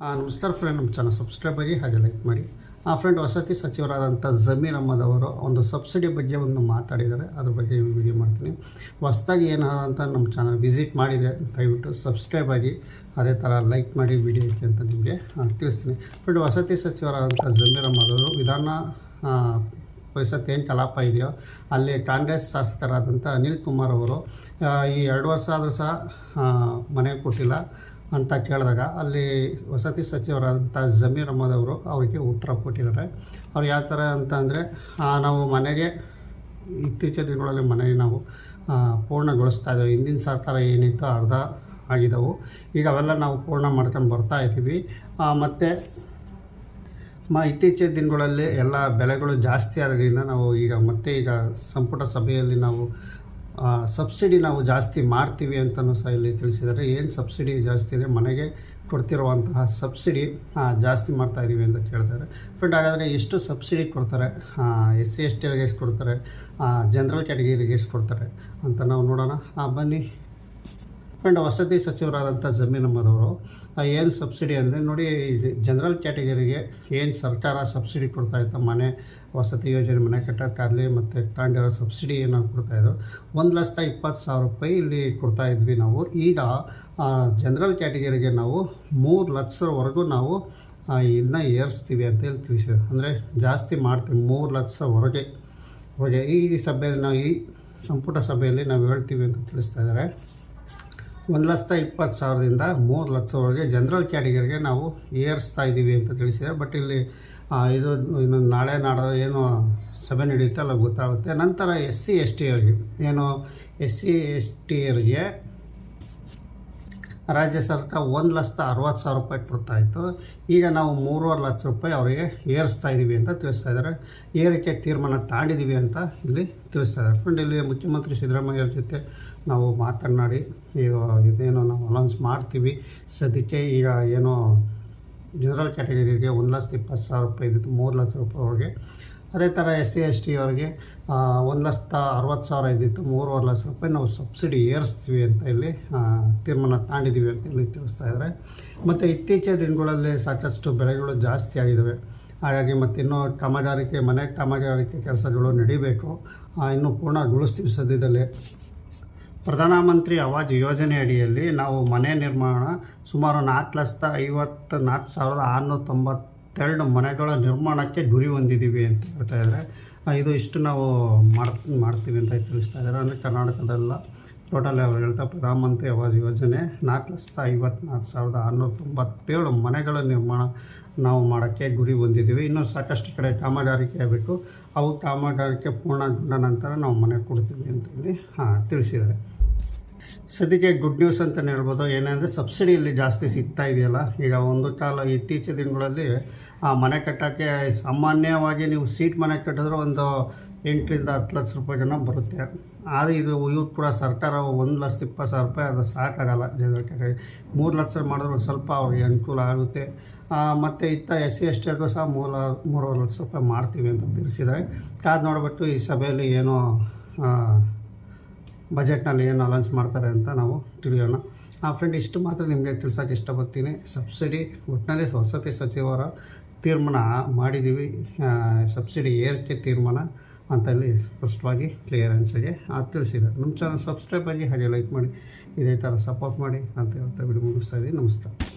ನಮಸ್ಕಾರ ಫ್ರೆಂಡ್ ನಮ್ಮ channel subscribe ಆಗಿ ಹಾಗೆ ಲೈಕ್ ಮಾಡಿ. ಆ ಫ್ರೆಂಡ್ ವಸತಿ ಸಚಿವರಾದಂಥ ಜಮೀರ್ ಅಹಮದ್ ಅವರು ಒಂದು ಸಬ್ಸಿಡಿ ಬಗ್ಗೆ ಒಂದು ಮಾತಾಡಿದ್ದಾರೆ. ಅದ್ರ ಬಗ್ಗೆ ವಿಡಿಯೋ ಮಾಡ್ತೀನಿ. ಹೊಸ್ದಾಗಿ ಏನಾದಂತ ನಮ್ಮ ಚಾನಲ್ ವಿಸಿಟ್ ಮಾಡಿದರೆ ದಯವಿಟ್ಟು ಸಬ್ಸ್ಕ್ರೈಬ್ ಆಗಿ, ಅದೇ ಥರ ಲೈಕ್ ಮಾಡಿ ವಿಡಿಯೋ ಐತೆ ಅಂತ ನಿಮಗೆ ತಿಳಿಸ್ತೀನಿ. ಫ್ರೆಂಡ್ ವಸತಿ ಸಚಿವರಾದಂಥ ಜಮೀರ್ ಅಹಮದ್ ಅವರು ವಿಧಾನ ಪರಿಷತ್ ಏನು ಕಲಾಪ ಇದೆಯೋ, ಅಲ್ಲಿ ಕಾಂಗ್ರೆಸ್ ಶಾಸಕರಾದಂಥ ಅನಿಲ್ ಕುಮಾರ್ ಅವರು ಈ ಎರಡು ವರ್ಷ ಆದರೂ ಸಹ ಮನೆ ಕೊಟ್ಟಿಲ್ಲ. ಅಂತ ಕೇಳಿದಾಗ ಅಲ್ಲಿ ವಸತಿ ಸಚಿವರಾದಂಥ ಜಮೀರ್ ಅಹಮದ್ ಅವರು ಅವರಿಗೆ ಉತ್ತರ ಕೊಟ್ಟಿದ್ದಾರೆ. ಅವ್ರು ಯಾವ ಥರ ಅಂತ ಅಂದರೆ ನಾವು ಮನೆಗೆ ಇತ್ತೀಚಿನ ದಿನಗಳಲ್ಲಿ ಮನೆಗೆ ನಾವು ಪೂರ್ಣಗೊಳಿಸ್ತಾ ಇದ್ದೇವೆ. ಹಿಂದಿನ ಸರ್ಕಾರ ಏನಿತ್ತು ಅರ್ಧ ಆಗಿದ್ದವು. ಈಗ ಅವೆಲ್ಲ ನಾವು ಪೂರ್ಣ ಮಾಡ್ಕೊಂಡು ಬರ್ತಾ ಇದ್ದೀವಿ. ಮತ್ತು ಮ, ಇತ್ತೀಚಿನ ದಿನಗಳಲ್ಲಿ ಎಲ್ಲ ಬೆಲೆಗಳು ಜಾಸ್ತಿ ಆದ್ರಿಂದ ನಾವು ಈಗ ಮತ್ತೆ ಈಗ ಸಂಪುಟ ಸಭೆಯಲ್ಲಿ ನಾವು ಸಬ್ಸಿಡಿ ನಾವು ಜಾಸ್ತಿ ಮಾಡ್ತೀವಿ ಅಂತಲೂ ಸಹ ಇಲ್ಲಿ ತಿಳಿಸಿದ್ದಾರೆ. ಏನು ಸಬ್ಸಿಡಿ ಜಾಸ್ತಿ ಇದೆ ಮನೆಗೆ ಕೊಡ್ತಿರುವಂತಹ ಸಬ್ಸಿಡಿ ಜಾಸ್ತಿ ಮಾಡ್ತಾ ಇದ್ದೀವಿ ಅಂತ ಕೇಳ್ತಾರೆ. ಫ್ರೆಂಡ್ ಹಾಗಾದರೆ ಎಷ್ಟು ಸಬ್ಸಿಡಿ ಕೊಡ್ತಾರೆ? ಎಸ್ ಸಿ ಎಸ್ ಟಿಗೆ ಎಷ್ಟು ಕೊಡ್ತಾರೆ? ಜನರಲ್ ಕ್ಯಾಟಗರಿಗೆ ಎಷ್ಟು ಕೊಡ್ತಾರೆ ಅಂತ ನಾವು ನೋಡೋಣ. ಬನ್ನಿ. ಫ್ರೆಂಡ್ ವಸತಿ ಸಚಿವರಾದಂಥ ಜಮೀನ್ ಅವರು ಏನು ಸಬ್ಸಿಡಿ ಅಂದರೆ ನೋಡಿ ಜನರಲ್ ಕ್ಯಾಟಗರಿಗೆ ಏನು ಸರ್ಕಾರ ಸಬ್ಸಿಡಿ ಕೊಡ್ತಾ ಇತ್ತು, ಮನೆ ವಸತಿ ಯೋಜನೆ, ಮನೆ ಕಟ್ಟೋಕ್ಕಾಗಲಿ ಮತ್ತು ತಾಂಡಿರೋ ಸಬ್ಸಿಡಿ ಏನು ಕೊಡ್ತಾಯಿದ್ರು ಒಂದು ಲಕ್ಷದ ಇಪ್ಪತ್ತು ಸಾವಿರ ರೂಪಾಯಿ ಇಲ್ಲಿ ಕೊಡ್ತಾ ಇದ್ವಿ ನಾವು. ಈಗ ಜನರಲ್ ಕ್ಯಾಟಗರಿಗೆ ನಾವು ಮೂರು ಲಕ್ಷವರೆಗೂ ನಾವು ಇದನ್ನ ಏರಿಸ್ತೀವಿ ಅಂತ ಹೇಳಿ ತಿಳಿಸಿದ್ರು ಅಂದರೆ ಜಾಸ್ತಿ ಮಾಡ್ತೀವಿ, ಮೂರು ಲಕ್ಷವರೆಗೆ. ಹೊರಗೆ ಈ ಸಭೆಯಲ್ಲಿ ನಾವು ಈ ಸಂಪುಟ ಸಭೆಯಲ್ಲಿ ನಾವು ಹೇಳ್ತೀವಿ ಅಂತ ತಿಳಿಸ್ತಾ ಇದ್ದಾರೆ. ಒಂದು ಲಕ್ಷದ ಇಪ್ಪತ್ತು ಸಾವಿರದಿಂದ ಮೂರು ಲಕ್ಷದವರೆಗೆ ಜನರಲ್ ಕ್ಯಾಟಗರಿಗೆ ನಾವು ಏರಿಸ್ತಾ ಇದ್ದೀವಿ ಅಂತ ತಿಳಿಸಿದ್ದಾರೆ. ಬಟ್ ಇಲ್ಲಿ ಇದು ಇನ್ನು ನಾಳೆ ನಾಡ ಏನು ಸಭೆ ನಡೆಯುತ್ತೆ ಅಲ್ಲ ಗೊತ್ತಾಗುತ್ತೆ. ನಂತರ ಎಸ್ ಸಿ ಎಸ್ ಟಿಯರಿಗೆ ಏನು ಎಸ್ ಸಿ ಎಸ್ ಟಿಯರಿಗೆ ರಾಜ್ಯ ಸರ್ಕಾರ ಒಂದು ಲಕ್ಷದ ಅರವತ್ತು ಸಾವಿರ ರೂಪಾಯಿ ಕೊಡ್ತಾ ಇತ್ತು ಈಗ ನಾವು ಮೂರುವರೆ ಲಕ್ಷ ರೂಪಾಯಿ ಅವರಿಗೆ ಏರಿಸ್ತಾ ಇದ್ದೀವಿ ಅಂತ ತಿಳಿಸ್ತಾ ಇದ್ದಾರೆ. ಏರಿಕೆ ತೀರ್ಮಾನ ತಾಂಡಿದ್ದೀವಿ ಅಂತ ಇಲ್ಲಿ ತಿಳಿಸ್ತಾ ಇದ್ದಾರೆ. ಫ್ರೆಂಡ್ ಇಲ್ಲಿ ಮುಖ್ಯಮಂತ್ರಿ ಸಿದ್ದರಾಮಯ್ಯರ ಜೊತೆ ನಾವು ಮಾತನಾಡಿ, ಈಗ ಇದೇನೋ ನಾವು ಅನೌನ್ಸ್ ಮಾಡ್ತೀವಿ. ಸದ್ಯಕ್ಕೆ ಈಗ ಏನೋ ಜನರಲ್ ಕ್ಯಾಟಗರಿಗೆ ಒಂದು ಲಕ್ಷದ ಇಪ್ಪತ್ತು ಸಾವಿರ ರೂಪಾಯಿ ಇದ್ದಿತ್ತು. ಮೂರು ಲಕ್ಷ ರೂಪಾಯಿ ರೂಪಾಯಿವರೆಗೆ ಅದೇ ಥರ ಎಸ್ ಸಿ, ಎಸ್ ಟಿ ಅವರಿಗೆ ಒಂದು ಲಕ್ಷದ ಅರವತ್ತು ಸಾವಿರ ಇದ್ದಿತ್ತು. ಮೂರುವರೆ ಲಕ್ಷ ರೂಪಾಯಿ ನಾವು ಸಬ್ಸಿಡಿ ಏರಿಸ್ತೀವಿ ಅಂತ ಇಲ್ಲಿ ತೀರ್ಮಾನ ತಾಂಡಿದ್ದೀವಿ ಅಂತ ಇಲ್ಲಿ ತಿಳಿಸ್ತಾ ಇದ್ದಾರೆ ಮತ್ತು ಇತ್ತೀಚಿನ ದಿನಗಳಲ್ಲಿ ಸಾಕಷ್ಟು ಬೆಳೆಗಳು ಜಾಸ್ತಿ ಆಗಿದ್ದಾವೆ ಹಾಗಾಗಿ ಮತ್ತು ಇನ್ನೂ ಕಾಮಗಾರಿಕೆ ಮನೆ ಕಾಮಗಾರಿಕೆ ಕೆಲಸಗಳು ನಡಿಬೇಕು. ಇನ್ನೂ ಪೂರ್ಣಗೊಳಿಸ್ತೀವಿ ಸದ್ಯದಲ್ಲೇ. ಪ್ರಧಾನಮಂತ್ರಿ ಆವಾಜ್ ಯೋಜನೆ ಅಡಿಯಲ್ಲಿ ನಾವು ಮನೆ ನಿರ್ಮಾಣ ಸುಮಾರು ನಾಲ್ಕು ಲಕ್ಷದ ಐವತ್ತು ನಾಲ್ಕು ಸಾವಿರದ ಆರುನೂರ ತೊಂಬತ್ತೆರಡು ಮನೆಗಳ ನಿರ್ಮಾಣಕ್ಕೆ ಗುರಿ ಹೊಂದಿದ್ದೀವಿ ಅಂತ ಹೇಳ್ತಾ ಇದ್ದಾರೆ. ಇದು ಇಷ್ಟು ನಾವು ಮಾಡ್, ಮಾಡ್ತೀವಿ ಅಂತ ತಿಳಿಸ್ತಾ ಇದ್ದಾರೆ. ಅಂದರೆ ಕರ್ನಾಟಕದಲ್ಲ, ಟೋಟಲ್ ಅವ್ರು ಹೇಳ್ತಾ ಪ್ರಧಾನಮಂತ್ರಿ ಆವಾಸ್ ಯೋಜನೆ ನಾಲ್ಕು ಲಕ್ಷದ ಐವತ್ನಾಲ್ಕು ಸಾವಿರದ ಆರುನೂರ ತೊಂಬತ್ತೇಳು ಮನೆಗಳ ನಿರ್ಮಾಣ ನಾವು ಮಾಡೋಕ್ಕೆ ಗುರಿ ಹೊಂದಿದ್ದೀವಿ. ಇನ್ನೂ ಸಾಕಷ್ಟು ಕಡೆ ಕಾಮಗಾರಿಕೆ ಆಗಬೇಕು ಅವು ಕಾಮಗಾರಿಕೆ ಪೂರ್ಣಗೊಂಡ ನಂತರ ನಾವು ಮನೆ ಕೊಡ್ತೀವಿ ಅಂತ ಹೇಳಿ ಹಾಂ ತಿಳಿಸಿದ್ದಾರೆ. ಸದ್ಯಕ್ಕೆ ಗುಡ್ ನ್ಯೂಸ್ ಅಂತಲೇ ಹೇಳ್ಬೋದು. ಏನಂದರೆ ಸಬ್ಸಿಡಿ ಇಲ್ಲಿ ಜಾಸ್ತಿ ಸಿಗ್ತಾ ಇದೆಯಲ್ಲ. ಈಗ ಒಂದು ಕಾಲ ಇತ್ತೀಚಿನ ದಿನಗಳಲ್ಲಿ, ಆ ಮನೆ ಕಟ್ಟೋಕ್ಕೆ ಸಾಮಾನ್ಯವಾಗಿ ನೀವು ಸೀಟ್ ಮನೆ ಕಟ್ಟಿದ್ರೆ ಒಂದು ಎಂಟರಿಂದ ಹತ್ತು ಲಕ್ಷ ರೂಪಾಯಿ ಜನ ಬರುತ್ತೆ. ಆದರೆ ಇದು ಇವ್ರು ಕೂಡ ಸರ್ಕಾರ ಒಂದು ಲಕ್ಷದ ಇಪ್ಪತ್ತು ಸಾವಿರ ರೂಪಾಯಿ ಅದು ಸಾಕಾಗಲ್ಲ ಜನರಿಗೆ. ಮೂರು ಲಕ್ಷ ಮಾಡಿದ್ರೆ ಸ್ವಲ್ಪ ಅವ್ರಿಗೆ ಅನುಕೂಲ ಆಗುತ್ತೆ. ಮತ್ತು ಇತ್ತ ಎಸ್ ಸಿ ಎಸ್ ಟಿಗೂ ಸಹ ಮೂಲ, ಮೂರುವರೆ ಲಕ್ಷ ರೂಪಾಯಿ ಮಾಡ್ತೀವಿ ಅಂತ ತಿಳಿಸಿದರೆ ಕಾದು ನೋಡಿಬಿಟ್ಟು ಈ ಸಭೆಯಲ್ಲಿ ಏನೋ ಬಜೆಟ್ನಲ್ಲಿ ಏನು ಅಲೌನ್ಸ್ ಮಾಡ್ತಾರೆ ಅಂತ ನಾವು ತಿಳಿಯೋಣ. ಆ ಫ್ರೆಂಡ್ ಇಷ್ಟು ಮಾತ್ರ ನಿಮಗೆ ತಿಳಿಸೋಕೆ ಇಷ್ಟಪಡ್ತೀನಿ. ಸಬ್ಸಿಡಿ ಒಟ್ಟಿನಲ್ಲಿ ವಸತಿ ಸಚಿವರ ತೀರ್ಮಾನ ಮಾಡಿದ್ದೀವಿ. ಸಬ್ಸಿಡಿ ಏರಿಕೆ ತೀರ್ಮಾನ ಅಂತಲ್ಲಿ ಸ್ಪಷ್ಟವಾಗಿ ಕ್ಲಿಯರೆನ್ಸಿಗೆ ಅದು ತಿಳಿಸಿದ್ದಾರೆ. ನಮ್ಮ ಚಾನಲ್ ಸಬ್ಸ್ಕ್ರೈಬ್ ಆಗಿ ಹಾಗೆ ಲೈಕ್ ಮಾಡಿ, ಇದೇ ಥರ ಸಪೋರ್ಟ್ ಮಾಡಿ ಅಂತ ಹೇಳ್ತಾ ಬಿಡಿ, ಮುಗಿಸ್ತಾ ಇದ್ದೀನಿ. ನಮಸ್ಕಾರ.